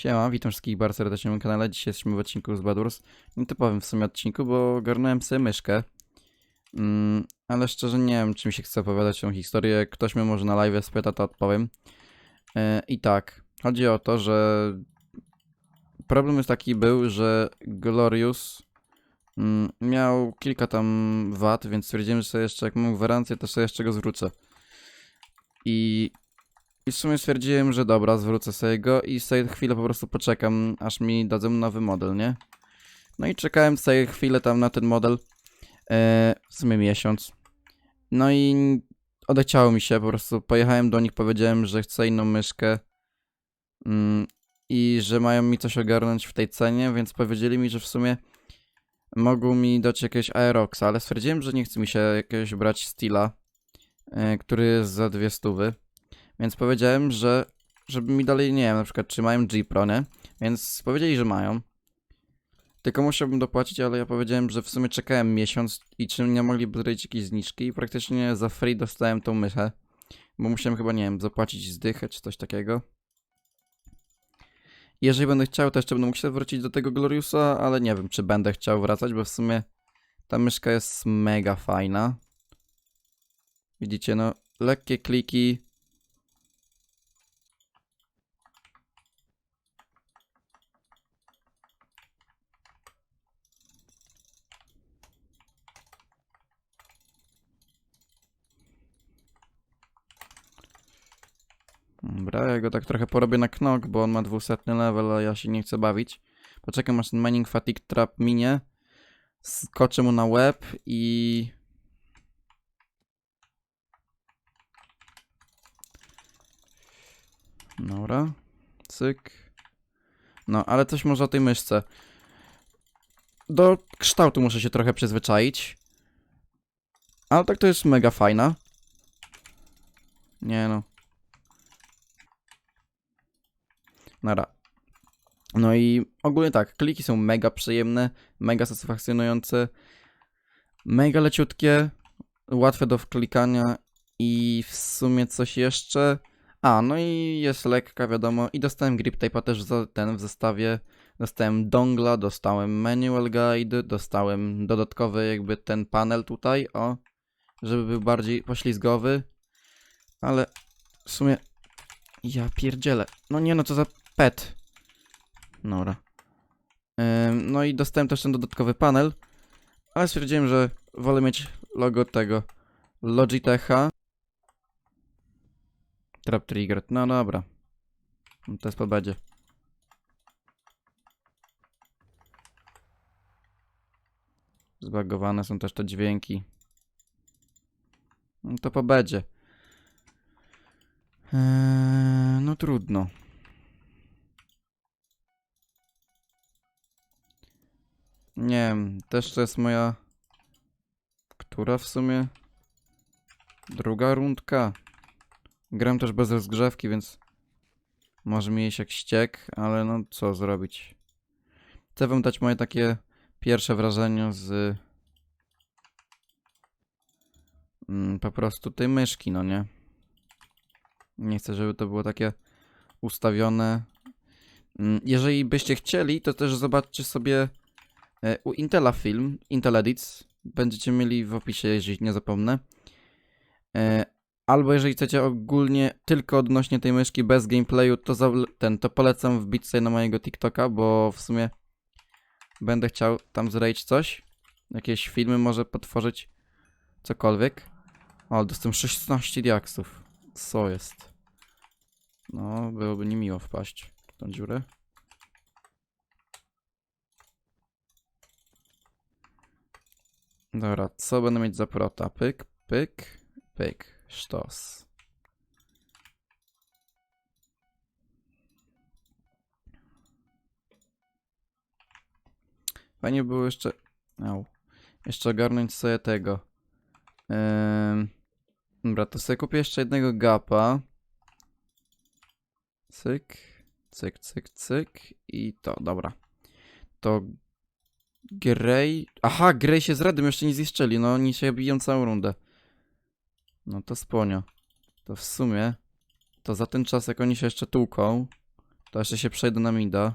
Siema, witam wszystkich bardzo serdecznie na moim kanale. Dzisiaj jesteśmy w odcinku z Badurs. Nietypowym w sumie odcinku, bo ogarnąłem sobie myszkę. Mm, ale szczerze nie wiem, czy mi się chce opowiadać tą historię. Ktoś mnie może na live spyta, to odpowiem. E, I tak, chodzi o to, że problem jest taki był, że Glorious mm, miał kilka tam wad, więc stwierdziłem, że sobie jeszcze, jak mam gwarancję, to sobie jeszcze go zwrócę. I i w sumie stwierdziłem, że dobra, zwrócę sobie go i sobie chwilę po prostu poczekam, aż mi dadzą nowy model, nie? No i czekałem sobie chwilę tam na ten model, e, w sumie miesiąc. No i odechciało mi się, po prostu pojechałem do nich, powiedziałem, że chcę inną myszkę mm, i że mają mi coś ogarnąć w tej cenie, więc powiedzieli mi, że w sumie mogą mi dać jakiegoś Aeroxa, ale stwierdziłem, że nie chce mi się jakiegoś brać Steela, e, który jest za dwie stówy. Więc powiedziałem, że żeby mi dalej, nie wiem, na przykład czy mają G Pro, nie? Więc powiedzieli, że mają. Tylko musiałbym dopłacić, ale ja powiedziałem, że w sumie czekałem miesiąc i czy nie mogliby zrobić jakieś zniżki i praktycznie za free dostałem tą mychę. Bo musiałem chyba, nie wiem, zapłacić zdychę czy coś takiego. Jeżeli będę chciał, to jeszcze będę musiał wrócić do tego Gloriusa, ale nie wiem, czy będę chciał wracać, bo w sumie ta myszka jest mega fajna. Widzicie, no, lekkie kliki, Dobra, ja go tak trochę porobię na knok, bo on ma 200 level, a ja się nie chcę bawić. Poczekam aż ten mining fatigue trap minie. Skoczę mu na łeb i... Dobra. Cyk. No, ale coś może o tej myszce. Do kształtu muszę się trochę przyzwyczaić. Ale tak to jest mega fajna. Nie no. Nara. No i ogólnie tak, kliki są mega przyjemne, mega satysfakcjonujące, mega leciutkie, łatwe do wklikania i w sumie coś jeszcze. A, no i jest lekka, wiadomo. I dostałem grip tape'a też za ten w zestawie. Dostałem dongla, dostałem manual guide, dostałem dodatkowy jakby ten panel tutaj, o, żeby był bardziej poślizgowy. Ale w sumie ja pierdzielę. No nie no, co za pet. Dobra. No i dostałem też ten dodatkowy panel, ale stwierdziłem, że wolę mieć logo tego Logitecha. Trap trigger. No dobra. No to jest po będzie. Zbagowane są też te dźwięki. No to po będzie. Eee, no trudno. Nie wiem, też to jest moja... Która w sumie? Druga rundka. Gram też bez rozgrzewki, więc... Może mi jeść jak ściek, ale no co zrobić. Chcę wam dać moje takie pierwsze wrażenie z... Mm, po prostu tej myszki, no nie? Nie chcę, żeby to było takie ustawione. Mm, Jeżeli byście chcieli, to też zobaczcie sobie e, u Intela film, Intel Edits. Będziecie mieli w opisie, jeżeli nie zapomnę. E, Albo jeżeli chcecie ogólnie tylko odnośnie tej myszki bez gameplayu, to ten, to polecam wbić sobie na mojego TikToka, bo w sumie będę chciał tam zrobić coś. Jakieś filmy może potworzyć. Cokolwiek. O, dostałem 16 diaksów. Co jest? No, byłoby niemiło wpaść w tą dziurę. Dobra, co będę mieć za prota? Pyk, pyk, pyk, sztos. Fajnie było jeszcze... Au. Jeszcze ogarnąć sobie tego. Ym... Dobra, to sobie kupię jeszcze jednego gapa. Cyk, cyk, cyk, cyk i to, dobra. To Grey... Aha, Grey się z Redem jeszcze nie zniszczyli, no oni się biją całą rundę. No to sponio. To w sumie, to za ten czas jak oni się jeszcze tłuką, To jeszcze się przejdę na mida.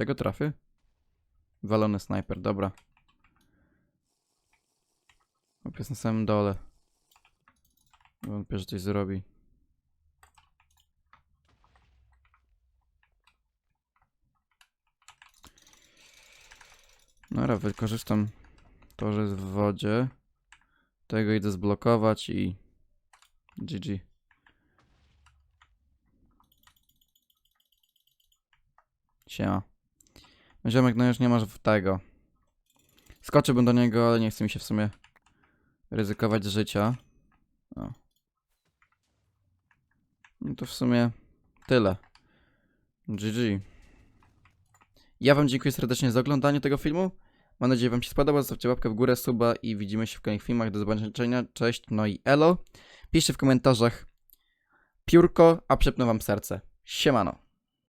Czego trafię? Walony snajper, dobra. Chłop jest na samym dole. Wątpię, że coś zrobi. Dobra, wykorzystam to, że jest w wodzie. Tego idę zblokować i... GG. Siema. Ziomek, no już nie masz tego. Skoczyłbym do niego, ale nie chce mi się w sumie ryzykować życia. O. No to w sumie tyle. GG. Ja wam dziękuję serdecznie za oglądanie tego filmu. Mam nadzieję, wam się spodobał. Zostawcie łapkę w górę, suba i widzimy się w kolejnych filmach. Do zobaczenia. Cześć, no i elo. Piszcie w komentarzach piórko, a przepnę wam serce. Siemano.